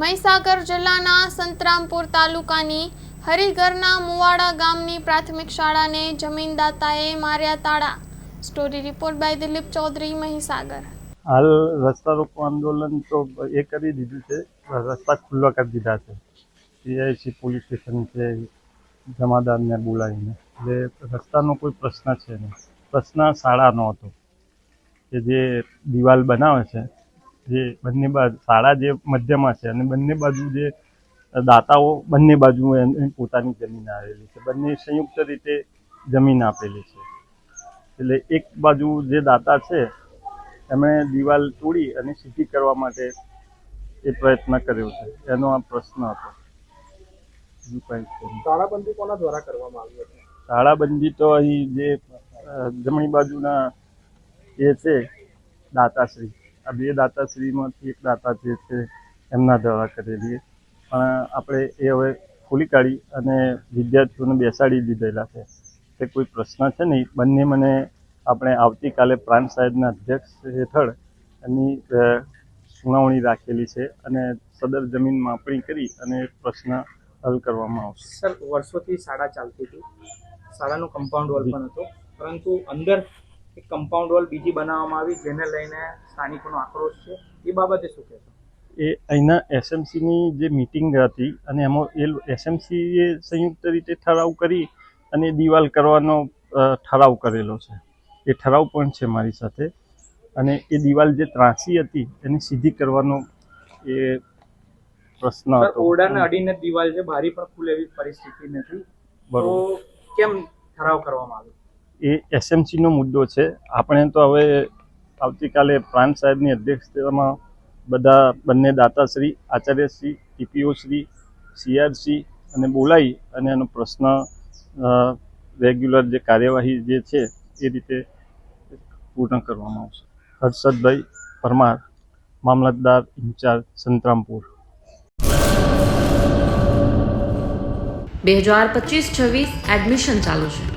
મહીસાગર જિલ્લાના સંતરામપુર તાલુકાની હરિગરના મુવાડા ગામની પ્રાથમિક શાળાને જમીનદાતાએ માર્યા તાળા. Story report by Dilip Chaudhary, Mahisagar. હાલ રસ્તા રોકો આંદોલન તો એ કરી દીધું છે. રસ્તા ખુલ્લા કરી દીધા છે. પીઆઈસી પોલીસ સ્ટેશન છે, જમાદારને બોલાવીને. એટલે રસ્તાનો કોઈ પ્રશ્ન છે નહીં. પ્રશ્ન શાળાનો હતો કે જે દિવાલ બનાવે છે જે બંને બાજુ શાળા જે મધ્યમાં છે અને બંને બાજુ જે દાતાઓ બંને બાજુ પોતાની જમીન આવેલી છે. બંને સંયુક્ત રીતે જમીન આપેલી છે. એટલે એક બાજુ જે દાતા છે એમણે દિવાલ તોડી અને સીધી કરવા માટે એ પ્રયત્ન કર્યો છે. એનો આ પ્રશ્ન હતો. તાળાબંધી કોના દ્વારા કરવામાં આવી હતી? તાળાબંધી તો અહીં જે જમણી બાજુના એ છે દાતાશ્રી. આ બે દાતાશ્રીમાંથી એક દાતા જે છે એમના દ્વારા કરેલી પણ આપણે એ હવે ખોલી કાઢી અને વિદ્યાર્થીઓને બેસાડી દીધેલા છે. તે કોઈ પ્રશ્ન છે નહીં. બંને મને આપણે આવતીકાલે પ્રાંત સાહેબના અધ્યક્ષ હેઠળ એની સુનાવણી રાખેલી છે અને સદર જમીન માપણી કરી અને પ્રશ્ન હલ કરવામાં આવશે. સર વર્ષોથી શાળા ચાલતી હતી. શાળાનું કમ્પાઉન્ડ વોલ પણ હતો. પરંતુ અંદર એક કમ્પાઉન્ડ વોલ બીજી બનાવવામાં આવી જેને લઈને સ્થાનિકોનો આક્રોશ છે. એ બાબતે શું કહેશો? એ અહીંના એસએમસીની જે મિટિંગ હતી અને એમાં એ એસએમસીએ સંયુક્ત રીતે ઠરાવ કરી અને દિવાલ કરવાનો ઠરાવ કરેલો છે. એ ઠરાવ પણ છે મારી સાથે. અને એ દિવાલ જે ત્રાસી હતી એને સીધી કરવાનો એ પ્રશ્ન હતો. ઓરડાને અડીને દિવાલ છે બારી પણ ખુલે એવી પરિસ્થિતિ નથી. બરોબર. કેમ ઠરાવ કરવામાં આવ્યો? એ એસએમસીનો મુદ્દો છે. આપણે તો હવે આવતીકાલે પ્રાંત સાહેબની અધ્યક્ષતામાં બધા બંને દાતાશ્રી, આચાર્યશ્રી, ટીપીઓશ્રી, સીઆરસી અને બોલાવી અને એનો પ્રશ્ન રેગ્યુલર જે કાર્યવાહી જે છે એ રીતે પૂર્ણ કરવામાં આવશે. હર્ષદભાઈ પરમાર, મામલતદાર ઇન્ચાર્જ, સંતરામપુર. બે હજાર પચીસ છવ્વીસ એડમિશન ચાલુ છે.